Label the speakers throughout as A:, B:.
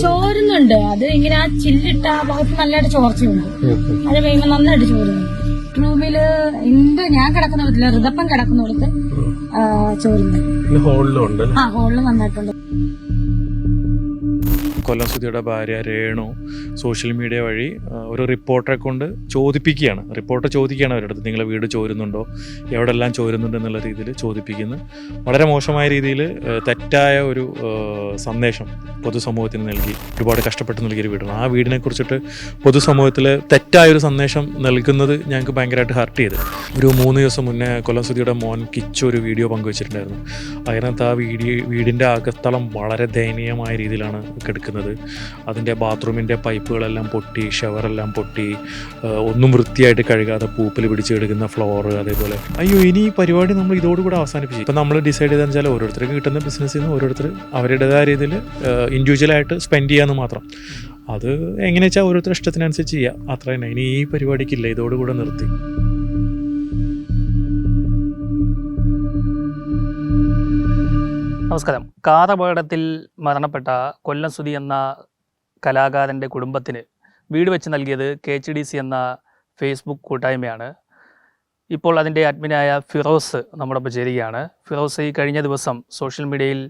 A: ചോരുന്നുണ്ട്. അത് ഇങ്ങനെ ആ ചില്ലിട്ട ആ ഭാഗത്ത് നല്ലതായിട്ട് ചോർച്ചയുണ്ട്.
B: അത് ഉം.
A: നന്നായിട്ട് ചോരുന്നു. റൂമിൽ എന്ത് ഞാൻ കിടക്കുന്ന വീട്ടിൽ ഋതപ്പം കിടക്കുന്നിടത്ത്
B: ഉണ്ട്
A: ആ ഹോളിൽ നന്നായിട്ടുണ്ട്.
C: കൊല്ലം സുധിയുടെ ഭാര്യ രേണു സോഷ്യൽ മീഡിയ വഴി ഒരു റിപ്പോർട്ടറെ കൊണ്ട് ചോദിപ്പിക്കുകയാണ്. റിപ്പോർട്ടർ ചോദിക്കുകയാണ് അവരുടെ അടുത്ത് നിങ്ങളെ വീട് ചോരുന്നുണ്ടോ? എവിടെല്ലാം ചോരുന്നുണ്ട്? എന്നുള്ള രീതിയിൽ ചോദിപ്പിക്കുന്നു. വളരെ മോശമായ രീതിയിൽ തെറ്റായ ഒരു സന്ദേശം പൊതുസമൂഹത്തിന് നൽകി ഒരുപാട് കഷ്ടപ്പെട്ട് നൽകിയൊരു വീടാണ്. ആ വീടിനെ കുറിച്ചിട്ട് പൊതുസമൂഹത്തിൽ തെറ്റായ ഒരു സന്ദേശം നൽകുന്നത് ഞങ്ങൾക്ക് ഭയങ്കരമായിട്ട് ഹർട്ട് ചെയ്ത്. ഒരു മൂന്ന് ദിവസം മുന്നേ കൊല്ലം സുധിയുടെ മോൻ കിച്ചു ഒരു വീഡിയോ പങ്കുവച്ചിട്ടുണ്ടായിരുന്നു. അതിനകത്ത് ആ വീഡിയോ വീടിന്റെ അകത്തളം വളരെ ദയനീയമായ രീതിയിലാണ് കിടക്കുന്നത്. അതിന്റെ ബാത്റൂമിന്റെ പൈപ്പുകളെല്ലാം പൊട്ടി ഷവറെല്ലാം പൊട്ടി ഒന്നും വൃത്തിയായിട്ട് കഴുകാതെ പൂപ്പിൽ പിടിച്ച് കിടക്കുന്ന ഫ്ലോർ അതേപോലെ. അയ്യോ ഇനി ഈ പരിപാടി നമ്മൾ ഇതോടുകൂടെ അവസാനിപ്പിച്ചു ഇപ്പം നമ്മൾ ഡിസൈഡ് ചെയ്തെന്ന് വെച്ചാൽ ഓരോരുത്തർക്ക് കിട്ടുന്ന ബിസിനസ്സിൽ നിന്ന് ഓരോരുത്തർ അവരുടേതായ രീതിയിൽ ഇൻഡിവിജ്വലായിട്ട് സ്പെൻഡ് ചെയ്യാമെന്ന് മാത്രം. അത് എങ്ങനെ വെച്ചാൽ ഓരോരുത്തരുടെ ഇഷ്ടത്തിനനുസരിച്ച് ചെയ്യുക അത്ര തന്നെ. ഇനി ഈ പരിപാടിക്കില്ല ഇതോടുകൂടെ നിർത്തി.
D: നമസ്കാരം. കാതപകടത്തിൽ മരണപ്പെട്ട കൊല്ലം സുധി എന്ന കലാകാരന്റെ കുടുംബത്തിന് വീട് വെച്ച് നൽകിയത് കെ എച്ച് ഡി സി എന്ന ഫേസ്ബുക്ക് കൂട്ടായ്മയാണ്. ഇപ്പോൾ അതിന്റെ അഡ്മിനായ ഫിറോസ് നമ്മോടൊപ്പം ചേരുകയാണ്. ഫിറോസ് ഈ കഴിഞ്ഞ ദിവസം സോഷ്യൽ മീഡിയയിൽ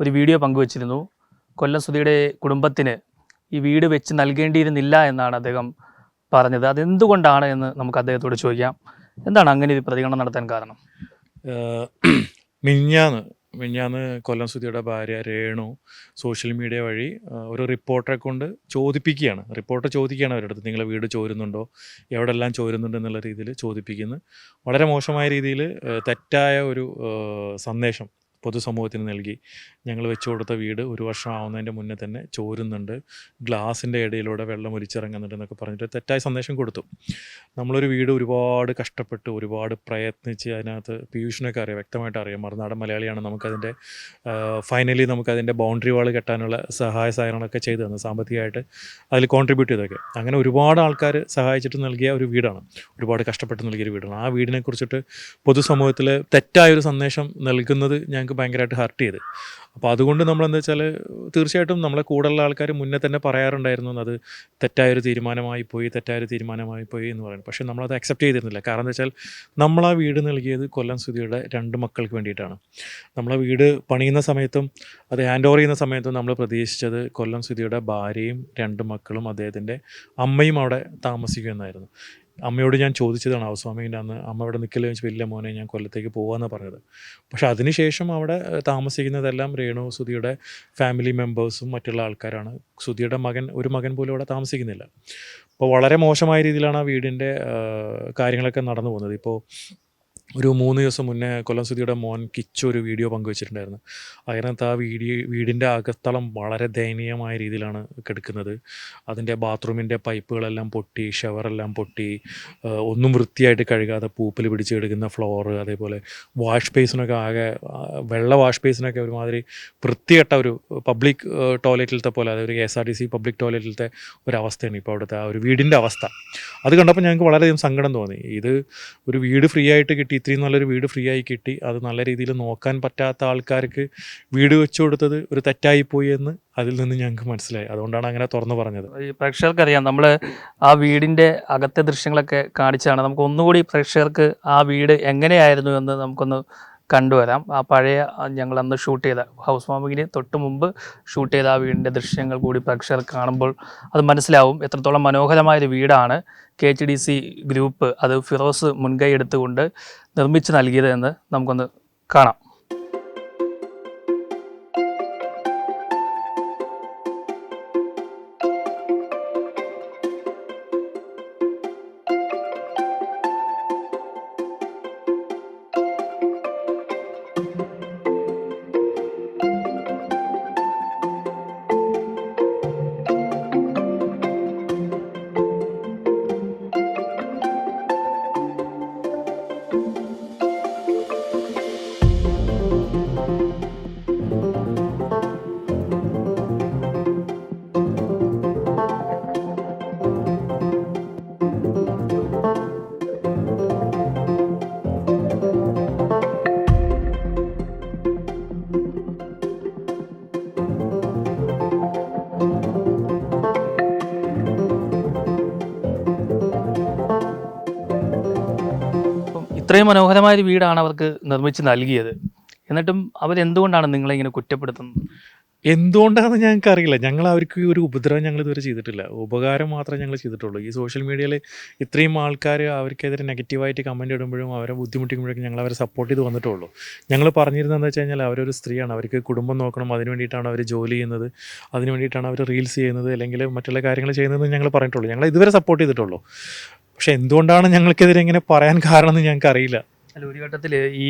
D: ഒരു വീഡിയോ പങ്കുവച്ചിരുന്നു. കൊല്ലം സുധിയുടെ കുടുംബത്തിന് ഈ വീട് വെച്ച് നൽകേണ്ടിയിരുന്നില്ല എന്നാണ് അദ്ദേഹം പറഞ്ഞത്. അതെന്തുകൊണ്ടാണ് എന്ന് നമുക്ക് അദ്ദേഹത്തോട് ചോദിക്കാം. എന്താണ് അങ്ങനെ ഒരു പ്രതികരണം നടത്താൻ കാരണം?
C: മിഞ്ഞാന്ന് മിഞ്ഞാന്ന് കൊല്ലം സുധിയുടെ ഭാര്യ രേണു സോഷ്യൽ മീഡിയ വഴി ഒരു റിപ്പോർട്ടറെ കൊണ്ട് ചോദിപ്പിക്കുകയാണ്. റിപ്പോർട്ടർ ചോദിക്കുകയാണ് അവരുടെ അടുത്ത് നിങ്ങളെ വീട് ചോരുന്നുണ്ടോ? എവിടെല്ലാം ചോരുന്നുണ്ട്? എന്നുള്ള രീതിയിൽ ചോദിപ്പിക്കുന്നു. വളരെ മോശമായ രീതിയിൽ തെറ്റായ ഒരു സന്ദേശം പൊതുസമൂഹത്തിന് നൽകി. ഞങ്ങൾ വെച്ചു കൊടുത്ത വീട് ഒരു വർഷം ആവുന്നതിന്റെ മുന്നേ തന്നെ ചോരുന്നുണ്ട്. ഗ്ലാസിന്റെ ഇടയിലൂടെ വെള്ളം ഒലിച്ചിറങ്ങുന്നുണ്ട് എന്നൊക്കെ പറഞ്ഞിട്ട് തെറ്റായ സന്ദേശം കൊടുത്തു. നമ്മളൊരു വീട് ഒരുപാട് കഷ്ടപ്പെട്ട് ഒരുപാട് പ്രയത്നിച്ച് അതിനകത്ത് പീയൂഷിനൊക്കെ അറിയാം വ്യക്തമായിട്ട് അറിയാം. മറുനാടൻ മലയാളിയാണ് നമുക്കതിന്റെ ഫൈനലി നമുക്കതിന്റെ ബൗണ്ടറി വാൾ കെട്ടാനുള്ള സഹായ സഹകരണമൊക്കെ ചെയ്തു തന്നു. സാമ്പത്തികമായിട്ട് അതിൽ കോൺട്രിബ്യൂട്ട് ചെയ്തൊക്കെ അങ്ങനെ ഒരുപാട് ആൾക്കാർ സഹായിച്ചിട്ട് നൽകിയ ഒരു വീടാണ്. ഒരുപാട് കഷ്ടപ്പെട്ട് നൽകിയൊരു വീടാണ്. ആ വീടിനെ കുറിച്ചിട്ട് പൊതുസമൂഹത്തിൽ തെറ്റായൊരു സന്ദേശം നൽകുന്നത് ഞങ്ങൾക്ക് ഭയങ്കരമായിട്ട് ഹർട്ട് ചെയ്ത്. അപ്പോൾ അതുകൊണ്ട് നമ്മൾ എന്താ വെച്ചാൽ തീർച്ചയായിട്ടും നമ്മളെ കൂടെയുള്ള ആൾക്കാർ മുന്നേ തന്നെ പറയാറുണ്ടായിരുന്നു അത് തെറ്റായൊരു തീരുമാനമായി പോയി തെറ്റായൊരു തീരുമാനമായി പോയി എന്ന് പറയുന്നത്. പക്ഷേ നമ്മളത് അക്സെപ്റ്റ് ചെയ്തിരുന്നില്ല. കാരണം എന്താ വെച്ചാൽ നമ്മളാ വീട് നൽകിയത് കൊല്ലം സുധിയുടെ രണ്ട് മക്കൾക്ക് വേണ്ടിയിട്ടാണ്. നമ്മളെ വീട് പണിയുന്ന സമയത്തും അത് ഹാൻഡ് ഓവർ ചെയ്യുന്ന സമയത്തും നമ്മൾ പ്രതീക്ഷിച്ചത് കൊല്ലം സുധിയുടെ ഭാര്യയും രണ്ട് മക്കളും അദ്ദേഹത്തിന്റെ അമ്മയും അവിടെ താമസിക്കുമെന്നായിരുന്നു. അമ്മയോട് ഞാൻ ചോദിച്ചതാണ് ഹൗസ് വാമിങ്ങിന്റെ അന്ന് അമ്മ ഇവിടെ നിൽക്കില്ല വെച്ച് വലിയ മോനെ ഞാൻ കൊല്ലത്തേക്ക് പോകാമെന്നാണ് പറഞ്ഞത്. പക്ഷേ അതിനുശേഷം അവിടെ താമസിക്കുന്നതെല്ലാം രേണു സുധിയുടെ ഫാമിലി മെമ്പേഴ്സും മറ്റുള്ള ആൾക്കാരാണ്. സുധിയുടെ മകൻ ഒരു മകൻ പോലും അവിടെ താമസിക്കുന്നില്ല. അപ്പോൾ വളരെ മോശമായ രീതിയിലാണ് ആ വീടിന്റെ കാര്യങ്ങളൊക്കെ നടന്നു പോകുന്നത്. ഇപ്പോൾ ഒരു മൂന്ന് ദിവസം മുന്നേ കൊല്ലം സുധിയുടെ മോൻ കിച്ചു ഒരു വീഡിയോ പങ്കുവച്ചിട്ടുണ്ടായിരുന്നു. അതിനകത്ത് ആ വീഡിയോ വീടിന്റെ അകത്തളം വളരെ ദയനീയമായ രീതിയിലാണ് കിടക്കുന്നത്. അതിന്റെ ബാത്റൂമിന്റെ പൈപ്പുകളെല്ലാം പൊട്ടി ഷവറെല്ലാം പൊട്ടി ഒന്നും വൃത്തിയായിട്ട് കഴുകാതെ പൂപ്പിൽ പിടിച്ച് കിടക്കുന്ന ഫ്ലോർ അതേപോലെ വാഷ് ബേസിനൊക്കെ ആകെ വെള്ള വാഷ് ബേസിനൊക്കെ ഒരുമാതിരി വൃത്തികെട്ട ഒരു പബ്ലിക് ടോയ്ലറ്റിലത്തെ പോലെ അതായത് K S R T C public ടോയ്ലറ്റിലത്തെ ഒരവസ്ഥയാണ് ഇപ്പോൾ അവിടുത്തെ ആ ഒരു വീടിന്റെ അവസ്ഥ. അത് കണ്ടപ്പോൾ ഞങ്ങൾക്ക് വളരെയധികം സങ്കടം തോന്നി. ഇത് ഒരു വീട് ഫ്രീ ആയിട്ട് കിട്ടി ഇത്രയും നല്ലൊരു വീട് ഫ്രീ ആയി കിട്ടി. അത് നല്ല രീതിയിൽ നോക്കാൻ പറ്റാത്ത ആൾക്കാർക്ക് വീട് വെച്ചു കൊടുത്തത് ഒരു തെറ്റായിപ്പോയി എന്ന് അതിൽ നിന്ന് ഞങ്ങൾക്ക് മനസ്സിലായി. അതുകൊണ്ടാണ് അങ്ങനെ തുറന്നു പറഞ്ഞത്.
D: ഈ പ്രേക്ഷകർക്കറിയാം നമ്മൾ ആ വീടിന്റെ അകത്തെ ദൃശ്യങ്ങളൊക്കെ കാണിച്ചാണ് നമുക്ക് ഒന്നുകൂടി പ്രേക്ഷകർക്ക് ആ വീട് എങ്ങനെയായിരുന്നു എന്ന് നമുക്കൊന്ന് കണ്ടുവരാം. ആ പഴയ ഞങ്ങൾ അന്ന് ഷൂട്ട് ചെയ്ത ഹൗസ് വാമിങ്ങിന് തൊട്ട് മുമ്പ് ഷൂട്ട് ചെയ്ത ആ വീടിന്റെ ദൃശ്യങ്ങൾ കൂടി പ്രേക്ഷകർ കാണുമ്പോൾ അത് മനസ്സിലാവും. എത്രത്തോളം മനോഹരമായൊരു വീടാണ് K H D C group അത് ഫിറോസ് മുൻകൈ എടുത്തുകൊണ്ട് നിർമ്മിച്ച് നൽകിയത് എന്ന് നമുക്കൊന്ന് കാണാം. ഇത്രയും മനോഹരമായ ഒരു വീടാണ് അവർക്ക് നിർമ്മിച്ച് നൽകിയത്. എന്നിട്ടും അവരെന്തുകൊണ്ടാണ് നിങ്ങളെ ഇങ്ങനെ കുറ്റപ്പെടുത്തുന്നത്?
C: എന്തുകൊണ്ടാണെന്ന് ഞങ്ങൾക്ക് അറിയില്ല ഞങ്ങൾ അവർക്ക് ഒരു ഉപദ്രവം ഞങ്ങൾ ഇതുവരെ ചെയ്തിട്ടില്ല. ഉപകാരം മാത്രമേ ഞങ്ങൾ ചെയ്തിട്ടുള്ളൂ. ഈ സോഷ്യൽ മീഡിയയിൽ ഇത്രയും ആൾക്കാർ അവർക്കെതിരെ നെഗറ്റീവായിട്ട് കമന്റ് ഇടുമ്പോഴും അവരെ ബുദ്ധിമുട്ടിക്കുമ്പോഴേക്കും ഞങ്ങൾ അവരെ സപ്പോർട്ട് ചെയ്ത് വന്നിട്ടുള്ളൂ. ഞങ്ങൾ പറഞ്ഞിരുന്നതെന്ന് വെച്ച് കഴിഞ്ഞാൽ അവരൊരു സ്ത്രീയാണ്. അവർക്ക് കുടുംബം നോക്കണം. അതിന് വേണ്ടിയിട്ടാണ് അവർ ജോലി ചെയ്യുന്നത്. അതിന് വേണ്ടിയിട്ടാണ് അവർ റീൽസ് ചെയ്യുന്നത്. അല്ലെങ്കിൽ മറ്റുള്ള കാര്യങ്ങൾ ചെയ്യുന്നതെന്ന് ഞങ്ങൾ പറഞ്ഞിട്ടുള്ളൂ. ഞങ്ങൾ ഇതുവരെ സപ്പോർട്ട് ചെയ്തിട്ടുള്ളൂ. പക്ഷേ എന്തുകൊണ്ടാണ് ഞങ്ങൾക്കെതിരെ ഇങ്ങനെ പറയാൻ കാരണം എന്ന് ഞങ്ങൾക്ക് അറിയില്ല
D: അല്ല ഒരു ഘട്ടത്തിൽ ഈ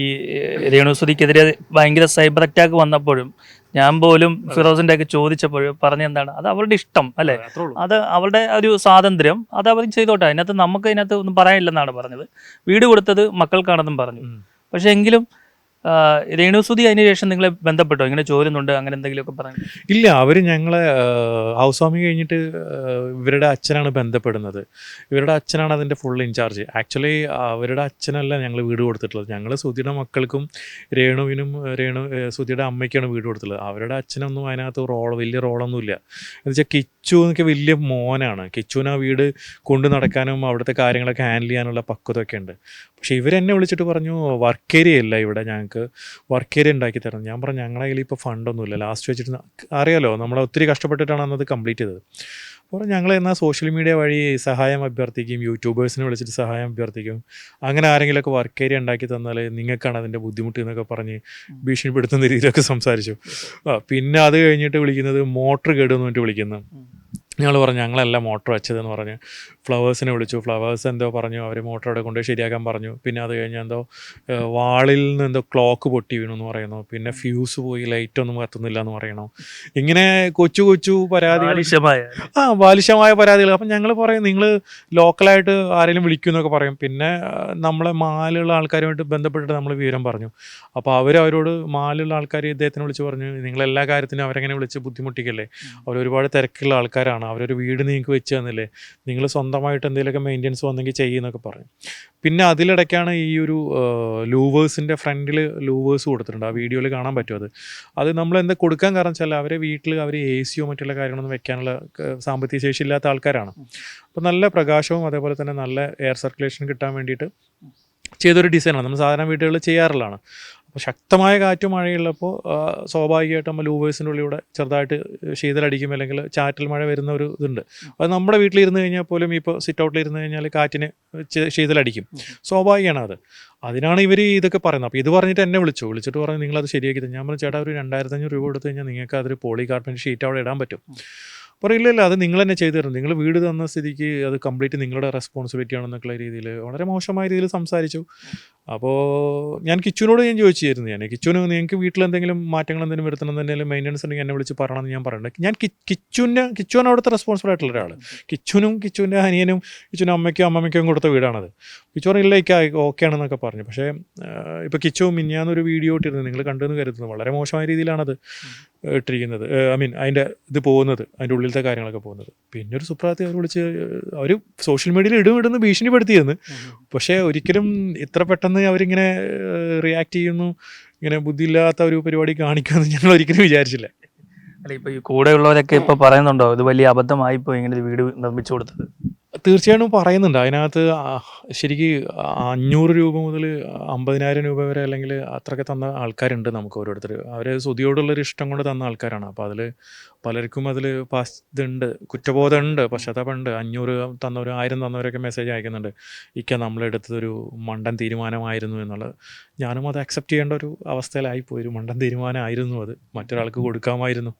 D: രേണുസുതിക്കെതിരെ ഭയങ്കര സൈബർ അറ്റാക്ക് വന്നപ്പോഴും ഞാൻ പോലും ഫിറോസിന്റെ ഒക്കെ ചോദിച്ചപ്പോഴും പറഞ്ഞെന്താണ്? അത് അവരുടെ ഇഷ്ടം അല്ലെ? അത് അവരുടെ ഒരു സ്വാതന്ത്ര്യം അത് അവർ ചെയ്തോട്ടെ. അതിനകത്ത് നമുക്ക് അതിനകത്ത് ഒന്നും പറയാനില്ലെന്നാണ് പറഞ്ഞത്. വീട് കൊടുത്തത് മക്കൾക്കാണെന്നും പറഞ്ഞു. പക്ഷെ എങ്കിലും രേണുസുതി അതിന് ശേഷം നിങ്ങളെ ബന്ധപ്പെട്ടോ? ഇങ്ങനെ ചോരുന്നുണ്ട് അങ്ങനെ എന്തെങ്കിലുമൊക്കെ പറഞ്ഞു.
C: ഇല്ല അവർ ഞങ്ങളെ ഹൗസ് വാമിങ് കഴിഞ്ഞിട്ട് ഇവരുടെ അച്ഛനാണ് ബന്ധപ്പെടുന്നത്. ഇവരുടെ അച്ഛനാണ് അതിന്റെ ഫുൾ ഇൻചാർജ് ആക്ച്വലി അവരുടെ അച്ഛനല്ല ഞങ്ങൾ വീട് കൊടുത്തിട്ടുള്ളത്. ഞങ്ങൾ സുധിയുടെ മക്കൾക്കും രേണുവിനും രേണു സുതിയുടെ അമ്മയ്ക്കാണ് വീട് കൊടുത്തിട്ടുള്ളത്. അവരുടെ അച്ഛനൊന്നും അതിനകത്ത് റോൾ വലിയ റോളൊന്നുമില്ല എന്ന് വെച്ചാൽ കിച്ചു എന്നൊക്കെ വലിയ മോനാണ്. കിച്ചുവിന് ആ വീട് കൊണ്ടു നടക്കാനും അവിടുത്തെ കാര്യങ്ങളൊക്കെ ഹാൻഡിൽ ചെയ്യാനുള്ള പക്വതൊക്കെ ഉണ്ട്. പക്ഷേ ഇവരെന്നെ വിളിച്ചിട്ട് പറഞ്ഞു വർക്ക് ഏരിയ ഇല്ല ഇവിടെ ഞങ്ങൾക്ക് വർക്ക് ഏരിയ ഉണ്ടാക്കി തരണം. ഞാൻ പറഞ്ഞു ഞങ്ങളുടെ കയ്യിൽ ഇപ്പോൾ ഫണ്ടൊന്നുമില്ല ലാസ്റ്റ് വെച്ചിട്ട് അറിയാലോ? നമ്മൾ ഒത്തിരി കഷ്ടപ്പെട്ടിട്ടാണ് അന്നത് കംപ്ലീറ്റ് ചെയ്തത്. അപ്പോൾ ഞങ്ങൾ എന്നാൽ സോഷ്യൽ മീഡിയ വഴി സഹായം അഭ്യർത്ഥിക്കും യൂട്യൂബേഴ്സിനെ വിളിച്ചിട്ട് സഹായം അഭ്യർത്ഥിക്കും. അങ്ങനെ ആരെങ്കിലുമൊക്കെ വർക്ക് ഏരിയ ഉണ്ടാക്കി തന്നാൽ നിങ്ങൾക്കാണ് അതിന്റെ ബുദ്ധിമുട്ട് എന്നൊക്കെ പറഞ്ഞ് ഭീഷണിപ്പെടുത്തുന്ന രീതിയിലൊക്കെ സംസാരിച്ചു. പിന്നെ അത് കഴിഞ്ഞിട്ട് വിളിക്കുന്നത് മോട്ടർ കേടുന്നു പറഞ്ഞിട്ട് വിളിക്കുന്നു. ഞങ്ങൾ പറഞ്ഞു ഞങ്ങളല്ല മോട്ടർ വെച്ചതെന്ന് പറഞ്ഞ്. ഫ്ലവേഴ്സിനെ വിളിച്ചു. ഫ്ലവേഴ്സ് എന്തോ പറഞ്ഞു. അവർ മോട്ടർ അവിടെ കൊണ്ടുപോയി ശരിയാക്കാൻ പറഞ്ഞു. പിന്നെ അത് കഴിഞ്ഞ് എന്തോ വാളിൽ നിന്ന് എന്തോ ക്ലോക്ക് പൊട്ടി വീണു എന്ന് പറയുന്നു. പിന്നെ ഫ്യൂസ് പോയി ലൈറ്റ് ഒന്നും കത്തുന്നില്ല എന്ന് പറയണു ഇങ്ങനെ കൊച്ചു കൊച്ചു പരാതികൾ. ആ ബാലിശമായ പരാതികൾ. അപ്പം ഞങ്ങൾ പറയും നിങ്ങൾ ലോക്കലായിട്ട് ആരെങ്കിലും വിളിക്കും എന്നൊക്കെ പറയും. പിന്നെ നമ്മളെ മാലുള്ള ആൾക്കാരുമായിട്ട് ബന്ധപ്പെട്ടിട്ട് നമ്മൾ വിവരം പറഞ്ഞു. അപ്പോൾ അവർ അവരോട് മാലുള്ള ആൾക്കാർ ഇദ്ദേഹത്തിനെ വിളിച്ച് പറഞ്ഞു. നിങ്ങളെല്ലാ കാര്യത്തിനും അവരെങ്ങനെ വിളിച്ച് ബുദ്ധിമുട്ടിക്കല്ലേ? അവർ ഒരുപാട് തിരക്കുള്ള ആൾക്കാരാണ്. അവരൊരു വീട് നിങ്ങൾക്ക് വെച്ച് തന്നില്ലേ? നിങ്ങൾ സ്വന്തമായിട്ട് എന്തെങ്കിലുമൊക്കെ മെയിന്റെനൻസ് വന്നെങ്കിൽ ചെയ്യുന്നൊക്കെ പറഞ്ഞു പിന്നെ അതിലിടയ്ക്കാണ് ഈ ഒരു ലൂവേഴ്സിന്റെ ഫ്രണ്ടിൽ ലൂവേഴ്സ് കൊടുത്തിട്ടുണ്ട്. ആ വീഡിയോയിൽ കാണാൻ പറ്റും അത്. അത് നമ്മൾ എന്താ കൊടുക്കാൻ കാരണം വെച്ചാൽ അവരെ വീട്ടിൽ അവർ എ സിയോ മറ്റുള്ള കാര്യങ്ങളൊന്നും വെക്കാനുള്ള സാമ്പത്തിക ശേഷി ഇല്ലാത്ത ആൾക്കാരാണ്. അപ്പോൾ നല്ല പ്രകാശവും അതേപോലെ തന്നെ നല്ല എയർ സർക്കുലേഷൻ കിട്ടാൻ വേണ്ടിയിട്ട് ചെയ്തൊരു ഡിസൈനാണ് നമ്മൾ സാധാരണ വീടുകളിൽ ചെയ്യാറുള്ളതാണ്. അപ്പോൾ ശക്തമായ കാറ്റും മഴയുള്ളപ്പോൾ സ്വാഭാവികമായിട്ടും നമ്മൾ ലൂവേഴ്സിന്റെ ഉള്ളിലൂടെ ചെറുതായിട്ട് ശീതലടിക്കും അല്ലെങ്കിൽ ചാറ്റൽ മഴ വരുന്ന ഒരു ഇതുണ്ട്. അത് നമ്മുടെ വീട്ടിലിരുന്ന് കഴിഞ്ഞാൽ പോലും ഇപ്പോൾ സിറ്റ് ഔട്ടിലിരുന്ന് കഴിഞ്ഞാൽ കാറ്റിന് ശീതലടിക്കും. സ്വാഭാവികമാണ് അത്. അതിനാണ് ഇവർ ഇതൊക്കെ പറയുന്നത്. അപ്പോൾ ഇത് പറഞ്ഞിട്ട് എന്നെ വിളിച്ചു. വിളിച്ചിട്ട് പറഞ്ഞു നിങ്ങളത് ശരിയാക്കി തരും ഞാൻ പറഞ്ഞു ചേട്ടാ ഒരു രണ്ടായിരത്തഞ്ഞൂറ് രൂപ കൊടുത്തു കഴിഞ്ഞാൽ നിങ്ങൾക്ക് അതൊരു പോളി കാർപ്പന്റ് ഷീറ്റ് അവിടെ ഇടാൻ പറ്റും. ഇല്ല അത് നിങ്ങൾ തന്നെ ചെയ്തു തരും നിങ്ങൾ വീട് തന്ന സ്ഥിതിക്ക് അത് കംപ്ലീറ്റ് നിങ്ങളുടെ റെസ്പോൺസിബിലിറ്റി ആണെന്നൊക്കെയുള്ള രീതിയിൽ വളരെ മോശമായ രീതിയിൽ സംസാരിച്ചു. അപ്പോൾ ഞാൻ കിച്ചുവിനോട് ഞാൻ ചോദിച്ചിരുന്നു. ഞാൻ കിച്ചുവിന് നിങ്ങൾക്ക് വീട്ടിൽ എന്തെങ്കിലും മാറ്റങ്ങൾ എന്തെങ്കിലും വരുത്തണം എന്തെങ്കിലും മെയിന്റനൻസ് ഉണ്ടെങ്കിൽ എന്നെ വിളിച്ച് പറയണമെന്ന് ഞാൻ പറയുന്നുണ്ട്. ഞാൻ കിച്ചുവിന്റെ കിച്ചുവാണ് അവിടുത്തെ റെസ്പോൺസിബിൾ ആയിട്ടുള്ള ഒരാൾ കിച്ചുനും കിച്ചുവിന്റെ അനിയനും കിച്ചുവിന്റെ അമ്മയ്ക്കും അമ്മമ്മയ്ക്കും കൊടുത്ത വീടാണത്. കിച്ചു പറഞ്ഞില്ല ഓക്കെ ആണെന്നൊക്കെ പറഞ്ഞു. പക്ഷേ ഇപ്പോൾ കിച്ചു മിന്നാന്നൊരു വീഡിയോ ഇട്ടിരുന്നു. നിങ്ങൾ കണ്ടെന്ന് കരുതുന്നു. വളരെ മോശമായ രീതിയിലാണത് ഇട്ടിരിക്കുന്നത്. ഐ മീൻ അതിന്റെ ഇത് പോകുന്നത് അതിന്റെ ഉള്ളിലത്തെ കാര്യങ്ങളൊക്കെ പോകുന്നത്. പിന്നെ ഒരു സുപ്രാത്തി അവർ വിളിച്ച് അവർ സോഷ്യൽ മീഡിയയിൽ ഇടും ഇടുന്ന് ഭീഷണിപ്പെടുത്തിയെന്ന് പക്ഷേ ഒരിക്കലും ഇത്ര പെട്ടെന്ന് അവരിങ്ങനെ റിയാക്ട് ചെയ്യുന്നു ഇങ്ങനെ ബുദ്ധിയില്ലാത്ത ഒരു പരിപാടി കാണിക്കുമെന്ന് ഞങ്ങൾ ഒരിക്കലും വിചാരിച്ചില്ല.
D: അല്ല ഇപ്പൊ ഈ കൂടെയുള്ളവരൊക്കെ ഇപ്പൊ പറയുന്നുണ്ടോ ഇത് വലിയ അബദ്ധമായിപ്പോ ഇങ്ങനെ വീട് നിർമ്മിച്ചു കൊടുത്തത്?
C: തീർച്ചയായിട്ടും പറയുന്നുണ്ട്. അതിനകത്ത് ശരിക്ക് അഞ്ഞൂറ് രൂപ മുതൽ അമ്പതിനായിരം രൂപ വരെ അല്ലെങ്കിൽ അത്രയൊക്കെ തന്ന ആൾക്കാരുണ്ട് നമുക്ക് ഓരോരുത്തർ. അവർ സ്തുതിയോടുള്ളൊരു ഇഷ്ടം കൊണ്ട് തന്ന ആൾക്കാരാണ്. അപ്പോൾ അതിൽ പലർക്കും അതിൽ പാസ് ഇതുണ്ട് കുറ്റബോധമുണ്ട്. പശ്ചാത്താപമുണ്ട് അഞ്ഞൂറ് തന്നവർ ആയിരം തന്നവരൊക്കെ മെസ്സേജ് അയക്കുന്നുണ്ട്. ഇക്ക നമ്മളെടുത്തതൊരു മണ്ടൻ തീരുമാനമായിരുന്നു എന്നുള്ളത്. ഞാനും അത് അക്സെപ്റ്റ് ചെയ്യേണ്ട ഒരു അവസ്ഥയിലായിപ്പോയി. ഒരു മണ്ടൻ തീരുമാനമായിരുന്നു അത്. മറ്റൊരാൾക്ക് കൊടുക്കാമായിരുന്നു.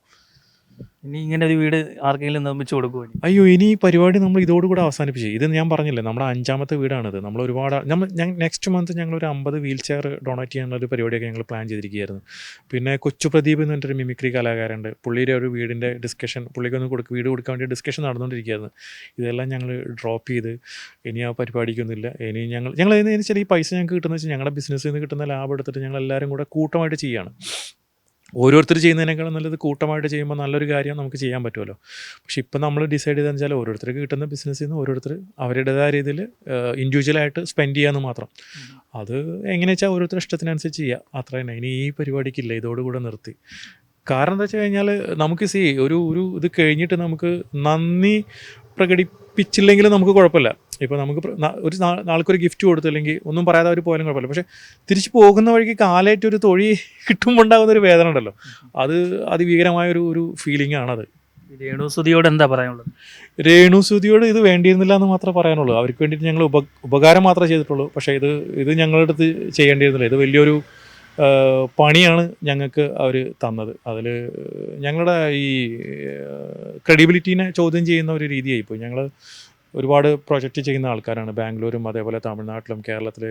D: ഇനി ഇങ്ങനെ ഒരു വീട് ആർക്കെങ്കിലും നിർമ്മിച്ചു കൊടുക്കുമോ
C: അയ്യോ ഇനി ഈ പരിപാടി നമ്മൾ ഇതോടുകൂടെ അവസാനിപ്പിച്ചു ഇത് ഞാൻ പറഞ്ഞില്ലേ നമ്മുടെ അഞ്ചാമത്തെ വീടാണിത്. നമ്മൾ ഒരുപാട് നമ്മൾ ഞാൻ നെക്സ്റ്റ് മന്ത് ഞങ്ങൾ ഒരു അമ്പത് വീൽ ചെയർ ഡൊണേറ്റ് ചെയ്യാനുള്ള ഒരു പരിപാടിയൊക്കെ ഞങ്ങൾ പ്ലാൻ ചെയ്തിരിക്കുകയായിരുന്നു. പിന്നെ കൊച്ചു പ്രദീപ് എന്ന് പറഞ്ഞിട്ടൊരു മിമിക്രി കലാകാരുണ്ട് പുള്ളിയുടെ ഒരു വീടിന്റെ ഡിസ്കഷൻ പുള്ളിക്കൊന്ന് കൊടുക്കുക വീട് കൊടുക്കാൻ വേണ്ടി ഡിസ്കഷൻ നടന്നുകൊണ്ടിരിക്കുകയായിരുന്നു. ഇതെല്ലാം ഞങ്ങൾ ഡ്രോപ്പ് ചെയ്ത് ഇനി ആ പരിപാടിക്കൊന്നുമില്ല. ഇനി ഞങ്ങൾ ഞങ്ങൾ എന്ന് വെച്ചാൽ ഈ പൈസ ഞങ്ങൾക്ക് കിട്ടുന്ന വെച്ചാൽ ഞങ്ങളുടെ ബിസിനസ്സിൽ നിന്ന് കിട്ടുന്ന ലാഭം എടുത്തിട്ട് ഞങ്ങൾ എല്ലാവരും കൂടെ കൂട്ടമായിട്ട് ചെയ്യുകയാണ് ഓരോരുത്തർ ചെയ്യുന്നതിനേക്കാളും നല്ലത് കൂട്ടമായിട്ട് ചെയ്യുമ്പോൾ നല്ലൊരു കാര്യം നമുക്ക് ചെയ്യാൻ പറ്റുമല്ലോ. പക്ഷെ ഇപ്പം നമ്മൾ ഡിസൈഡ് ചെയ്തെന്ന് വെച്ചാൽ ഓരോരുത്തർക്ക് കിട്ടുന്ന ബിസിനസ്സിൽ നിന്ന് ഓരോരുത്തർ അവരുടേതായ രീതിയിൽ ഇൻഡിവിജ്വലായിട്ട് സ്പെൻഡ് ചെയ്യാമെന്ന് മാത്രം. അത് എങ്ങനെ വെച്ചാൽ ഓരോരുത്തർ ഇഷ്ടത്തിനനുസരിച്ച് ചെയ്യുക. അത്ര തന്നെ. ഇനി ഈ പരിപാടിക്കില്ല. ഇതോടുകൂടെ നിർത്തി. കാരണം എന്താ വെച്ച് കഴിഞ്ഞാൽ നമുക്ക് സി ഒരു ഒരു ഇത് കഴിഞ്ഞിട്ട് നമുക്ക് നന്ദി പ്രകടിപ്പിച്ചില്ലെങ്കിൽ നമുക്ക് കുഴപ്പമില്ല. ഇപ്പോൾ നമുക്ക് ഒരു നാൾക്കൊരു ഗിഫ്റ്റ് കൊടുത്തില്ലെങ്കിൽ ഒന്നും പറയാതെ അവർ പോയാലും കുഴപ്പമില്ല. പക്ഷേ തിരിച്ചു പോകുന്ന വഴിക്ക് കാലേറ്റ് ഒരു തൊഴി കിട്ടുമ്പോൾ ഉണ്ടാകുന്ന ഒരു വേദന ഉണ്ടല്ലോ. അത് അതിഭീകരമായ ഒരു ഒരു ഫീലിംഗ് ആണത്.
D: രേണുസുതിയോട് എന്താ പറയാനുള്ളത്?
C: രേണുസുതിയോട് ഇത് വേണ്ടിയിരുന്നില്ല എന്ന് മാത്രമേ പറയാനുള്ളൂ. അവർക്ക് വേണ്ടിയിട്ട് ഞങ്ങൾ ഉപ ഉപകാരം മാത്രമേ ചെയ്തിട്ടുള്ളൂ. പക്ഷേ ഇത് ഇത് ഞങ്ങളുടെ അടുത്ത് ചെയ്യേണ്ടിയിരുന്നില്ല. ഇത് വലിയൊരു പണിയാണ് ഞങ്ങൾക്ക് അവർ തന്നത്. അതിൽ ഞങ്ങളുടെ ഈ ക്രെഡിബിലിറ്റീനെ ചോദ്യം ചെയ്യുന്ന ഒരു രീതിയായിപ്പോയി ഞങ്ങൾ ഒരുപാട് പ്രൊജക്റ്റ് ചെയ്യുന്ന ആൾക്കാരാണ്. ബാംഗ്ലൂരും അതേപോലെ തമിഴ്നാട്ടിലും കേരളത്തിൽ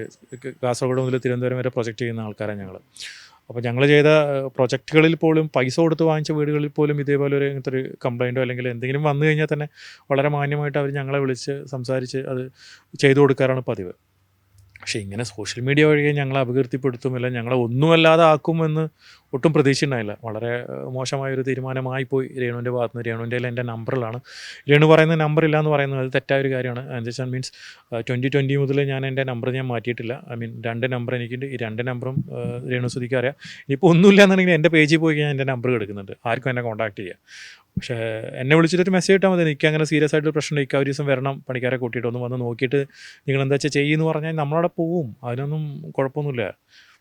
C: കാസർഗോഡ് മുതൽ തിരുവനന്തപുരം വരെ പ്രൊജക്റ്റ് ചെയ്യുന്ന ആൾക്കാരാണ് ഞങ്ങൾ അപ്പോൾ ഞങ്ങൾ ചെയ്ത പ്രൊജക്റ്റുകളിൽ പോലും പൈസ കൊടുത്ത് വാങ്ങിച്ച വീടുകളിൽ പോലും ഇതേപോലെ ഒരു ഇങ്ങനത്തെ ഒരു കംപ്ലൈന്റോ അല്ലെങ്കിൽ എന്തെങ്കിലും വന്നു കഴിഞ്ഞാൽ തന്നെ വളരെ മാന്യമായിട്ട് അവർ ഞങ്ങളെ വിളിച്ച് സംസാരിച്ച് അത് ചെയ്തു കൊടുക്കാറാണ് പതിവ്. പക്ഷേ ഇങ്ങനെ സോഷ്യൽ മീഡിയ വഴി ഞങ്ങളെ അപകീർത്തിപ്പെടുത്തുമില്ല ഞങ്ങളെ ഒന്നുമല്ലാതെ ആക്കുമെന്ന് ഒട്ടും പ്രതീക്ഷയുണ്ടായില്ല വളരെ മോശമായൊരു തീരുമാനമായി പോയി രേണുവിന്റെ ഭാഗത്ത് നിന്ന് രേണുവിന്റെ എന്റെ നമ്പറിലാണ്. രേണു പറയുന്ന നമ്പർ ഇല്ല എന്ന് പറയുന്നത് അത് തെറ്റായ ഒരു കാര്യമാണ്. എന്താ മീൻസ് ട്വന്റി ട്വന്റി മുതൽ ഞാൻ എന്റെ നമ്പർ ഞാൻ മാറ്റിയിട്ടില്ല. ഐ മീൻ രണ്ട് നമ്പർ എനിക്കുണ്ട്. ഈ രണ്ട് നമ്പറും രേണു സുധിക്ക് ഇനിയിപ്പോൾ ഒന്നുമില്ല എന്നുണ്ടെങ്കിൽ എന്റെ പേജിൽ പോയി ഞാൻ എന്റെ നമ്പർ എടുക്കുന്നുണ്ട്. ആർക്കും എന്നെ കോൺടാക്ട് ചെയ്യാം. പക്ഷേ എന്നെ വിളിച്ചിട്ടൊരു മെസ്സേജ് ഇട്ടാൽ മതി. എനിക്ക് അങ്ങനെ സീരിയസ് ആയിട്ട് പ്രശ്നം ഇരിക്കുക ഒരു ദിവസം വരണം പണിക്കാരെ കൂട്ടിയിട്ട് ഒന്ന് വന്ന് നോക്കിയിട്ട് നിങ്ങൾ എന്താ വെച്ചാൽ ചെയ്യുമെന്ന് പറഞ്ഞാൽ നമ്മളവിടെ പോവും. അതിനൊന്നും കുഴപ്പമൊന്നുമില്ല.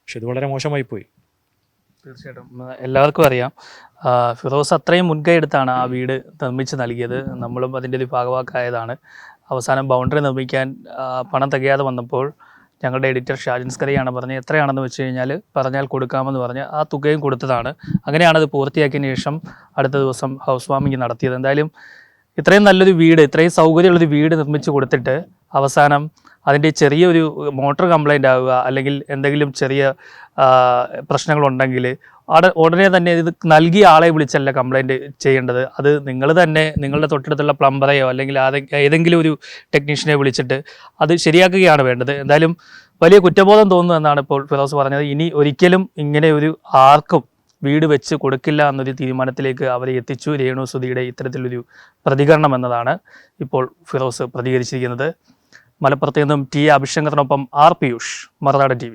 C: പക്ഷെ ഇത് വളരെ മോശമായി പോയി
D: തീർച്ചയായിട്ടും എല്ലാവർക്കും അറിയാം. ഫിറോസ് അത്രയും മുൻകൈ എടുത്താണ് ആ വീട് നിർമ്മിച്ച് നൽകിയത്. നമ്മളും അതിന്റെ ഒരു ഭാഗവാക്കായതാണ്. അവസാനം ബൗണ്ടറി നിർമ്മിക്കാൻ പണം തികയാതെ വന്നപ്പോൾ ഞങ്ങളുടെ എഡിറ്റർ ഷാജിൻസ്കറിയാണ് പറഞ്ഞത് എത്രയാണെന്ന് വെച്ച് കഴിഞ്ഞാൽ പറഞ്ഞാൽ കൊടുക്കാമെന്ന് പറഞ്ഞ് ആ തുകയും കൊടുത്തതാണ്. അങ്ങനെയാണ് അത് പൂർത്തിയാക്കിയതിന് ശേഷം അടുത്ത ദിവസം ഹൗസ് വാമിങ് നടത്തിയത്. എന്തായാലും ഇത്രയും നല്ലൊരു വീട് ഇത്രയും സൗകര്യമുള്ളൊരു വീട് നിർമ്മിച്ച് കൊടുത്തിട്ട് അവസാനം അതിന്റെ ചെറിയൊരു മോട്ടോർ കംപ്ലൈന്റ് ആവുക അല്ലെങ്കിൽ എന്തെങ്കിലും ചെറിയ പ്രശ്നങ്ങളുണ്ടെങ്കിൽ ഉടനെ തന്നെ ഇത് നൽകിയ ആളെ വിളിച്ചല്ല കംപ്ലൈന്റ് ചെയ്യേണ്ടത്. അത് നിങ്ങൾ തന്നെ നിങ്ങളുടെ തൊട്ടടുത്തുള്ള പ്ലംബറെയോ അല്ലെങ്കിൽ ഏതെങ്കിലും ഒരു ടെക്നീഷ്യനെ വിളിച്ചിട്ട് അത് ശരിയാക്കുകയാണ് വേണ്ടത്. എന്തായാലും വലിയ കുറ്റബോധം തോന്നുന്നു എന്നാണ് ഇപ്പോൾ ഫിറോസ് പറഞ്ഞത്. ഇനി ഒരിക്കലും ഇങ്ങനെ ഒരു ആർക്കും വീട് വെച്ച് കൊടുക്കില്ല എന്നൊരു തീരുമാനത്തിലേക്ക് അവരെ എത്തിച്ചു. രേണു സുധിയുടെ ഇത്തരത്തിലൊരു പ്രതികരണം എന്നതാണ് ഇപ്പോൾ ഫിറോസ് പ്രതികരിച്ചിരിക്കുന്നത്. മലപ്പുറത്ത് നിന്നും ടി എ അഭിഷങ്കറിനൊപ്പം ആർ പിയൂഷ് മറുനാടൻ ടി